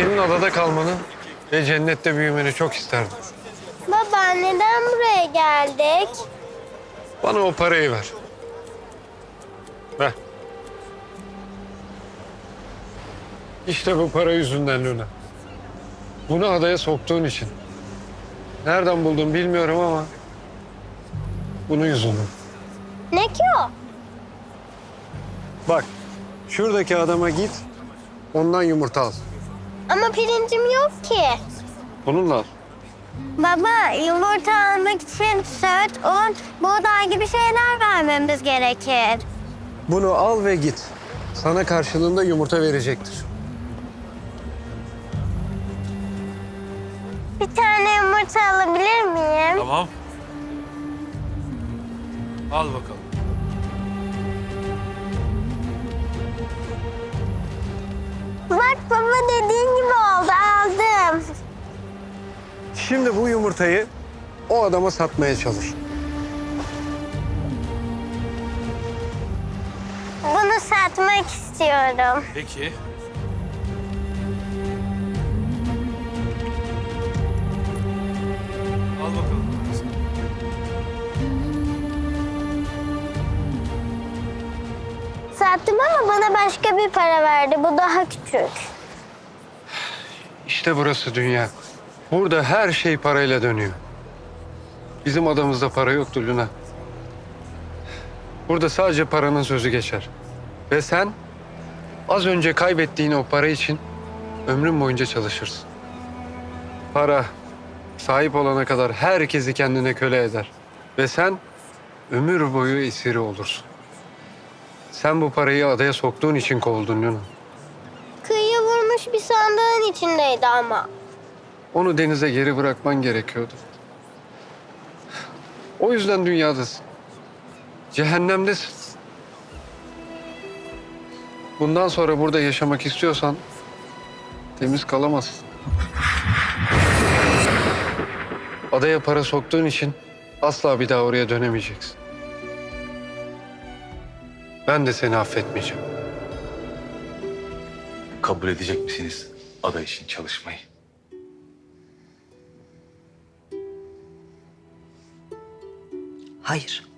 senin adada kalmanı ve cennette büyümeni çok isterdim. Baba neden buraya geldik? Bana o parayı ver. Ver. İşte bu para yüzünden Luna. Bunu adaya soktuğun için. Nereden buldun bilmiyorum ama... Bunun yüzünden. Ne ki o? Bak, şuradaki adama git, ondan yumurta al. Ama pirincim yok ki. Bununla al. Baba yumurta almak için süt, un, buğday gibi şeyler vermemiz gerekir. Bunu al ve git. Sana karşılığında yumurta verecektir. Bir tane yumurta alabilir miyim? Tamam. Al bakalım. Şimdi bu yumurtayı o adama satmaya çalış. Bunu satmak istiyorum. Peki. Al bakalım. Sattım ama bana başka bir para verdi. Bu daha küçük. İşte burası dünya. Burada her şey parayla dönüyor. Bizim adamızda para yoktu Luna. Burada sadece paranın sözü geçer. Ve sen az önce kaybettiğin o para için ömrün boyunca çalışırsın. Para sahip olana kadar herkesi kendine köle eder. Ve sen ömür boyu esiri olursun. Sen bu parayı adaya soktuğun için kovuldun Luna. Kıyıya vurmuş bir sandığın içindeydi ama. Onu denize geri bırakman gerekiyordu. O yüzden dünyadasın. Cehennemdesin. Bundan sonra burada yaşamak istiyorsan temiz kalamazsın. Adaya para soktuğun için asla bir daha oraya dönemeyeceksin. Ben de seni affetmeyeceğim. Kabul edecek misiniz ada için çalışmayı? Hayır.